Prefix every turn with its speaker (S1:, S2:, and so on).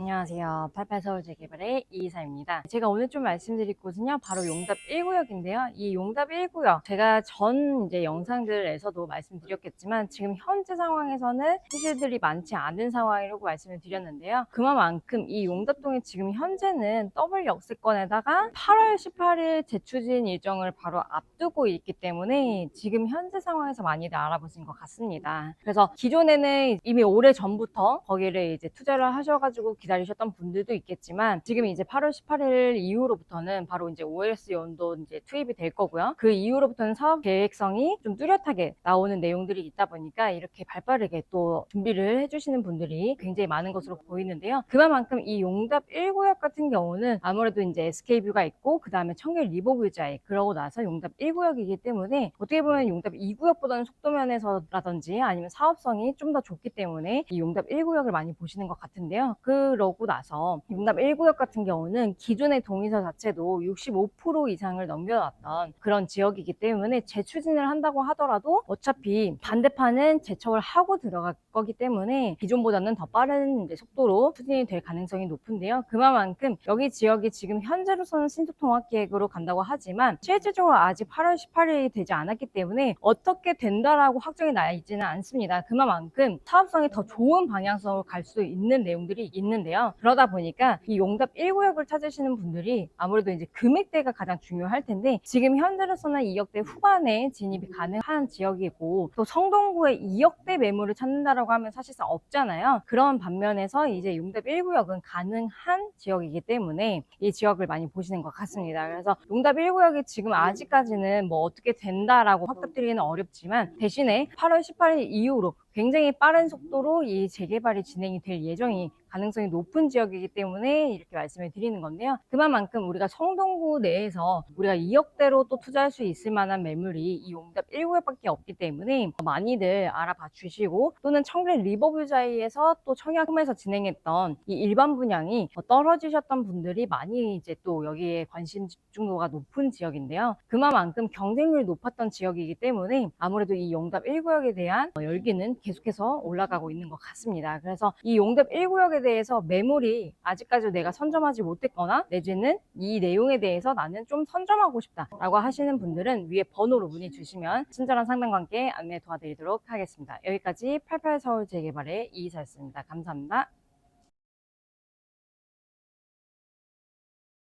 S1: 안녕하세요. 88서울재개발의 이이사입니다. 제가 오늘 좀 말씀드릴 곳은요, 바로 용답 1구역인데요. 이 용답 1구역, 제가 전 이제 영상들에서도 말씀드렸겠지만, 지금 현재 상황에서는 휴실들이 많지 않은 상황이라고 말씀을 드렸는데요. 그만큼 이 용답동에 지금 현재는 더블 역세권에다가 8월 18일 재추진 일정을 바로 앞두고 있기 때문에 지금 현재 상황에서 많이들 알아보신 것 같습니다. 그래서 기존에는 이미 오래 전부터 거기를 이제 투자를 하셔가지고 기다리셨던 분들도 있겠지만 지금 이제 8월 18일 이후로부터는 바로 이제 OS 연도 이제 투입이 될 거고요. 그 이후로부터는 사업 계획성이 좀 뚜렷하게 나오는 내용들이 있다 보니까 이렇게 발빠르게 또 준비를 해주시는 분들이 굉장히 많은 것으로 보이는데요. 그만큼 이 용답 1구역 같은 경우는 아무래도 이제 SK뷰가 있고 그 다음에 청계 리버뷰자에 그러고 나서 용답 1구역이기 때문에 어떻게 보면 용답 2구역보다는 속도면에서라든지 아니면 사업성이 좀 더 좋기 때문에 이 용답 1구역을 많이 보시는 것 같은데요. 그 러고 나서 용답 1구역 같은 경우는 기존의 동의서 자체도 65% 이상을 넘겨놨던 그런 지역이기 때문에 재추진을 한다고 하더라도 어차피 반대판은 재척을 하고 들어갈 거기 때문에 기존보다는 더 빠른 속도로 추진이 될 가능성이 높은데요. 그만큼 여기 지역이 지금 현재로서는 신속통합계획으로 간다고 하지만 실질적으로 아직 8월 18일이 되지 않았기 때문에 어떻게 된다라고 확정이 나 있지는 않습니다. 그만큼 사업성이 더 좋은 방향성으로 갈 수 있는 내용들이 있는데요. 그러다 보니까 이 용답 1구역을 찾으시는 분들이 아무래도 이제 금액대가 가장 중요할 텐데 지금 현재로서는 2억대 후반에 진입이 가능한 지역이고 또 성동구에 2억대 매물을 찾는다라고 하면 사실상 없잖아요. 그런 반면에서 이제 용답 1구역은 가능한 지역이기 때문에 이 지역을 많이 보시는 것 같습니다. 그래서 용답 1구역이 지금 아직까지는 뭐 어떻게 된다라고 확답드리기는 어렵지만 대신에 8월 18일 이후로 굉장히 빠른 속도로 이 재개발이 진행이 될 예정이 가능성이 높은 지역이기 때문에 이렇게 말씀을 드리는 건데요. 그만큼 우리가 성동구 내에서 우리가 2억대로 또 투자할 수 있을 만한 매물이 이 용답 1구역밖에 없기 때문에 많이들 알아봐 주시고 또는 청계 리버뷰자이에서 또 청약홈에서 진행했던 이 일반 분양이 떨어지셨던 분들이 많이 이제 또 여기에 관심 집중도가 높은 지역인데요. 그만큼 경쟁률이 높았던 지역이기 때문에 아무래도 이 용답 1구역에 대한 열기는 계속해서 올라가고 있는 것 같습니다. 그래서 이 용답 1구역 에 대해서 매물이 아직까지 내가 선점하지 못했거나 내지는 이 내용에 대해서 나는 좀 선점하고 싶다라고 하시는 분들은 위에 번호로 문의 주시면 친절한 상담과 함께 안내 도와드리도록 하겠습니다. 여기까지 88 서울 재개발의 이이사였습니다. 감사합니다.